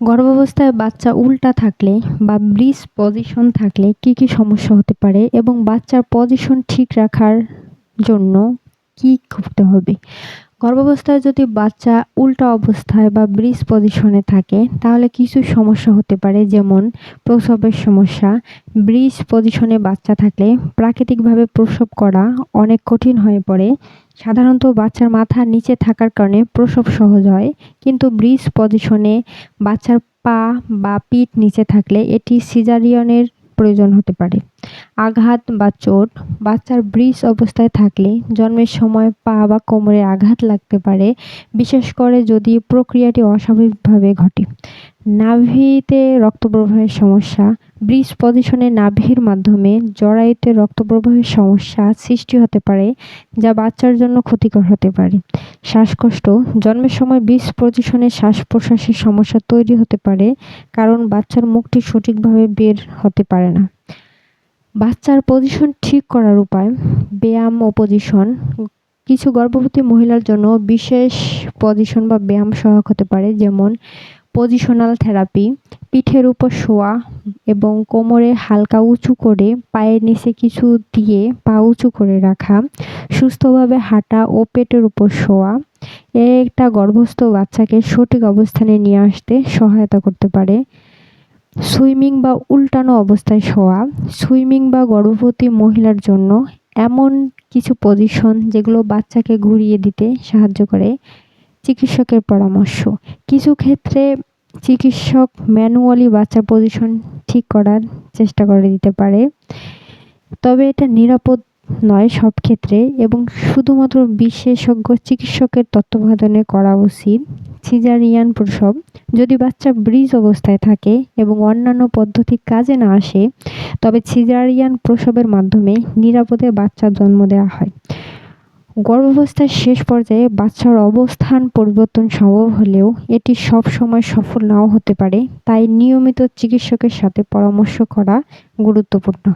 গর্ভাবস্থায় বাচ্চা উল্টা থাকলে বা ব্রিজ পজিশন থাকলে কি কি সমস্যা হতে পারে এবং বাচ্চার পজিশন ঠিক রাখার জন্য কি করতে হবে? গর্ভাবস্থায় যদি বাচ্চা উল্টা অবস্থায় বা ব্রিজ পজিশনে থাকে, তাহলে কিছু সমস্যা হতে পারে, যেমন প্রসবের সমস্যা। ব্রিজ পজিশনে বাচ্চা থাকলে প্রাকৃতিকভাবে প্রসব করা অনেক কঠিন হয়ে পড়ে। সাধারণত বাচ্চার মাথা নিচে থাকার কারণে প্রসব সহজ হয়, কিন্তু ব্রিজ পজিশনে বাচ্চার পা বা পিঠ নিচে থাকলে এটি সিজারিয়নের প্রয়োজন হতে পারে। আঘাত বা চোট, বাচ্চার ব্রিজ অবস্থায় থাকলে জন্মের সময় পা বা কোমরে আঘাত লাগতে পারে, বিশেষ করে যদি প্রক্রিয়াটি অস্বাভাবিকভাবে ঘটে। নাভিতে রক্ত প্রবাহের সমস্যা, ব্রিজ পজিশনে নাভির মাধ্যমে জরায়ুতে রক্ত প্রবাহের সমস্যা সৃষ্টি হতে পারে, যা বাচ্চার জন্য ক্ষতিকর হতে পারে। শ্বাসকষ্ট, জন্মের সময় ব্রিজ পজিশনে শ্বাস প্রশ্বাসের সমস্যা তৈরি হতে পারে, কারণ বাচ্চার মুখটি সঠিকভাবে বের হতে পারে না। বাচ্চার পজিশন ঠিক করার উপায়, ব্যায়াম ও পজিশন কিছু গর্ভবতী মহিলার জন্য বিশেষ পজিশন বা ব্যায়াম সহায়ক হতে পারে, যেমন পজিশনাল থেরাপি পিঠের উপর শোয়া এবং কোমরে হালকা উঁচু করে পায়ের নিচে কিছু দিয়ে পা উঁচু করে রাখা, সুস্থভাবে হাঁটা ও পেটের উপর শোয়া। এ একটা গর্ভস্থ বাচ্চাকে সঠিক অবস্থানে নিয়ে আসতে সহায়তা করতে পারে। সুইমিং বা উল্টানো অবস্থায় শোয়া, সুইমিং বা গর্ভবতী মহিলার জন্য এমন কিছু পজিশন যেগুলো বাচ্চাকে ঘুরিয়ে দিতে সাহায্য করে। চিকিৎসকের পরামর্শ, কিছু ক্ষেত্রে চিকিৎসক ম্যানুয়ালি বাচ্চার পজিশন ঠিক করার চেষ্টা করে দিতে পারে। তবে এটা নিরাপদ নয়, সব ক্ষেত্রে। এবং শুধুমাত্র বিশেষজ্ঞ চিকিৎসকের তত্ত্বাবধানে করা উচিত। সিজারিয়ান প্রসব, যদি বাচ্চা ব্রিজ অবস্থায় থাকে এবং অন্যান্য পদ্ধতি কাজে না আসে, তবে সিজারিয়ান প্রসবের মাধ্যমে নিরাপদে বাচ্চার জন্ম দেওয়া হয়। গর্ভাবস্থার শেষ পর্যায়ে বাচ্চার অবস্থান পরিবর্তন সম্ভব হলেও এটি সব সময় সফল নাও হতে পারে। তাই নিয়মিত চিকিৎসকের সাথে পরামর্শ করা গুরুত্বপূর্ণ।